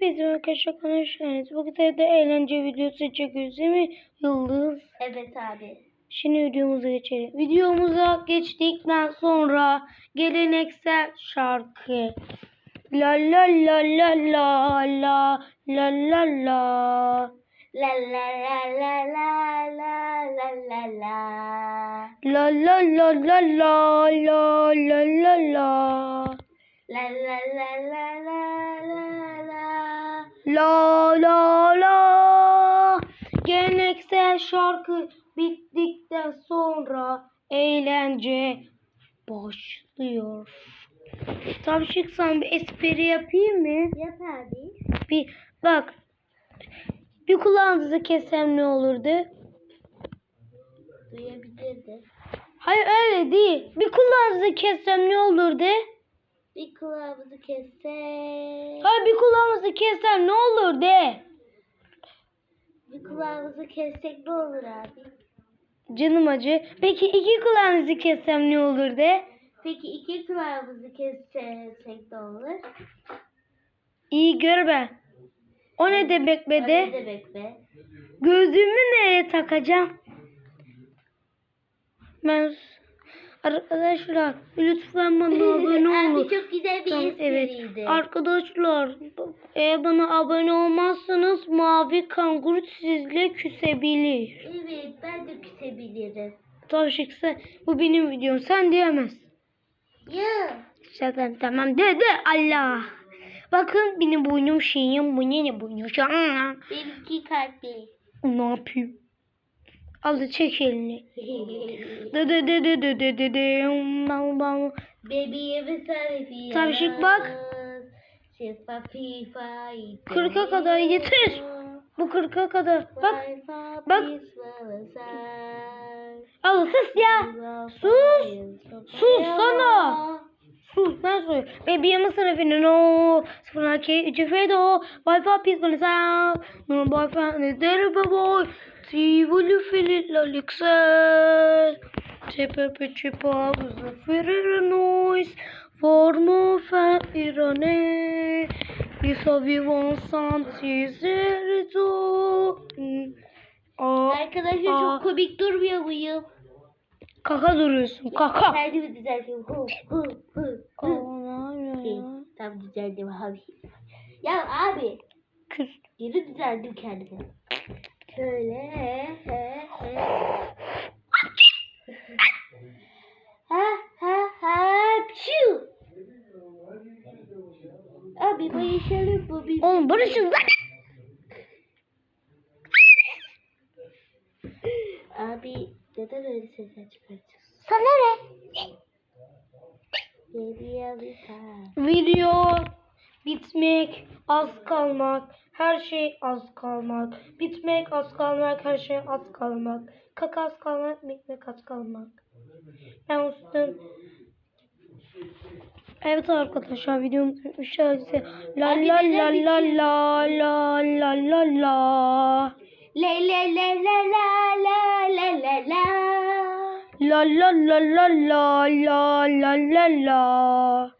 Hepinize arkadaşlar geldiniz. Bu de eğlence videosu çekiyoruz değil mi Yıldız? Evet abi. Şimdi videomuza geçelim. Videomuza geçtikten sonra geleneksel şarkı. La la la la la la la la la La la la la la la la la la. La la la la la la la la la La la la la la la la. La la Geleneksel şarkı bittikten sonra eğlence başlıyor. Tavşık sana bir espri yapayım mı? Yap abi. Bir bak. Bir kulağınızı kessem ne olurdu? Duyabilirdi. Hayır öyle değil. Bir kulağınızı kessem ne olurdu? Bir kulağımızı kessek. Hayır bir kulağınızı kessem ne olur de. Bir kulağımızı kessek ne olur abi? Canım acı. Peki iki kulağınızı kessem ne olur de? Peki iki kulağımızı kessek ne olur? İyi gör be. O ne demek be O ne de? demek be? Gözlüğümü nereye takacağım? Ben arkadaşlar lütfen bana abone olun. Abi çok güzel bir Tamam, evet. Arkadaşlar eğer bana abone olmazsanız mavi kanguru sizle küsebilir. Evet ben de küsebilirim. Tavşik sen bu benim videom sen diyemezsin. Ya. Zaten tamam dedi Allah. Bakın benim boynum şeyim bu ne ne boynum. Benimki kalpli. Ne yapayım? Aldı çek elini. Dı dı dı dı dı dı dı dı Bebeğe bir sarı Tavşık bak. Kırka kadar getir. Bu kırka kadar. Bak. Bak. Al sus ya. Sus. Sus sana. Sus ben soruyorum. Bebeğe mısın efendim? No. 0 2 3 Fedo. Wi-Fi pis bana sen. No Wi-Fi ne boy. سيولفل الإكسال تبب تباب زفر نويس فورمو فإيراني يسافيون سانتيزيرتو Arkadaşlar çok komik durmuyor bu yıl. Kaka duruyorsun. Kaka. Kendimi düzeltiyorum. Hı, hı, hı, hı. Aa, ne Tam düzeldim abi. Ya abi. Küs. Yeni düzeldim kendimi. Şöyle. He, he, he. ha ha ha. Pşu. Abi bayışalım bu bir. Oğlum barışın lan. Abi neden öyle sesler çıkartıyorsun? Sana ne? Geliyor bir tane. Video bitmek, az kalmak, her şey az kalmak. Bitmek, az kalmak, her şey az kalmak. Kaka az kalmak, bitmek az kalmak. Ben ustum. Evet arkadaşlar videomuz bitmiş. La la la la la la la la la. Le le le le la la la la la. La la la la la la la la la. La